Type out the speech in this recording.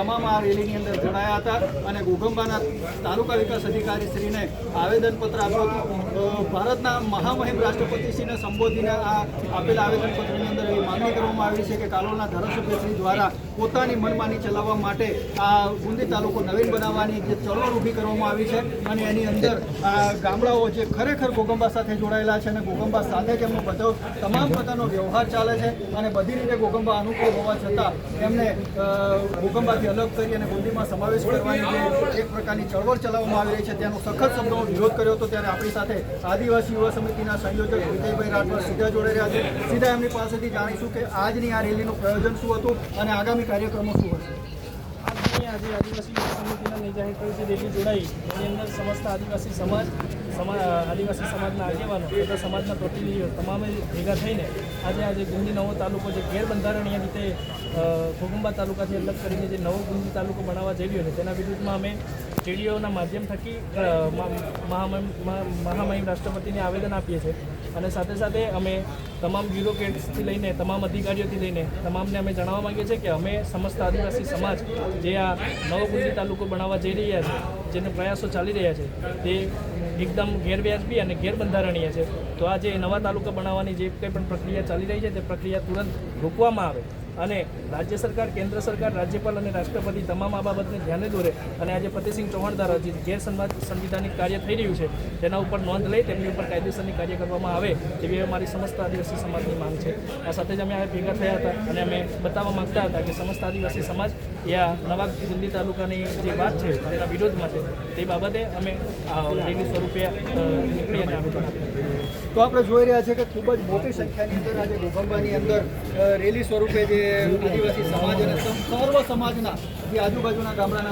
તમામ આ રેલીની અંદર જોડાયા હતા અને ઘોઘંબાના તાલુકા વિકાસ અધિકારી શ્રીને આવેદનપત્ર આપ્યું હતું. ભારતના મહામહિમ રાષ્ટ્રપતિશ્રીને સંબોધીને આ આપેલા આવેદનપત્રની અંદર એવી કરવામાં આવી છે કે કાલોલના ધારાસભ્યશ્રી દ્વારા પોતાની મનમાની ચલાવવા માટે આ બુંદી તાલુકો નવીન બનાવવાની જે ચળવળ ઊભી કરવામાં આવી છે અને એની અંદર આ ગામડાઓ જે ખરેખર ગોગંબા સાથે જોડાયેલા છે અને ગોગંબા સાથે એમનો બધો તમામ પ્રકારનો વ્યવહાર ચાલે છે અને બધી રીતે ગોગંબા અનુકૂળ હોવા છતાં એમને ગોગંબાથી અલગ કરી અને બુંદીમાં સમાવેશ કરવાની એક પ્રકારની ચળવળ ચલાવવામાં આવી રહી છે, તેનો સખત શબ્દો વિરોધ કર્યો હતો ત્યારે આપણી સાથે આદિવાસી યુવા સમિતિના સંયોજક વિજયભાઈ રાઠવા સીધા જોડાઈ રહ્યા છે. સીધા એમની પાસેથી જાણીશું કે આજની આ રેલીનું પ્રયોજન શું હતું અને આગામી કાર્યક્રમો શું હશે? આજે આદિવાસી સમિતિના હેઠળ જે રેલી જોડાઈ એની અંદર સમસ્ત આદિવાસી સમાજ આદિવાસી સમાજના આગેવાનો તથા સમાજના પ્રતિનિધિઓ તમામે ભેગા થઈને આજે આજે ગુંદી નવો તાલુકો જે ગેરબંધારણીય રીતે અ, તાલુકાથી અલગ કરીને જે નવો ગુંદી તાલુકો બનાવવા જઈ રહ્યો છે તેના વિરુદ્ધમાં અમે ટીડીઓના માધ્યમ થકી મહામહિમ રાષ્ટ્રપતિને આવેદન આપીએ છીએ. અને સાથે સાથે અમે તમામ બ્યુરોક્રેટ્સથી લઈને, તમામ અધિકારીઓથી લઈને, તમામને અમે જણાવવા માંગીએ છીએ કે અમે સમસ્ત આદિવાસી સમાજ જે આ નવો ગુંદી તાલુકો બનાવવા જઈ રહ્યા છે, જેને પ્રયાસો ચાલી રહ્યા છે, તે એકદમ ગેરવ્યાજબી અને ગેરબંધારણીય છે. તો આ જે નવા તાલુકા બનાવવાની જે કંઈ પણ પ્રક્રિયા ચાલી રહી છે, તે પ્રક્રિયા તુરંત રોકવામાં આવે. અને રાજ્ય સરકાર, કેન્દ્ર સરકાર, રાજ્યપાલ અને રાષ્ટ્રપતિ તમામ આ બાબતને ધ્યાને દોરે અને આજે ફતેહસિંહ ચૌહાણ દ્વારા જે ગેરસંવાદ સંવિધાનિક કાર્ય થઈ રહ્યું છે, તેના ઉપર નોંધ લઈ તેમની ઉપર કાયદેસરની કાર્ય કરવામાં આવે તેવી અમારી સમસ્ત આદિવાસી સમાજની માંગ છે. આ સાથે જ અમે ભેગા થયા હતા અને અમે બતાવવા માંગતા હતા કે સમસ્ત આદિવાસી સમાજ એ આ નવા દિલ્હી તાલુકાની જે વાત છે તેના વિરોધમાં છે તે બાબતે અમે રેલી સ્વરૂપે તો આપણે જોઈ રહ્યા છે કે ખૂબ જ મોટી સંખ્યાની અંદર આજે ગોગંબાની અંદર રેલી સ્વરૂપે જે આદિવાસી સમાજ અને સર્વ સમાજના જે આજુબાજુના ગામડાના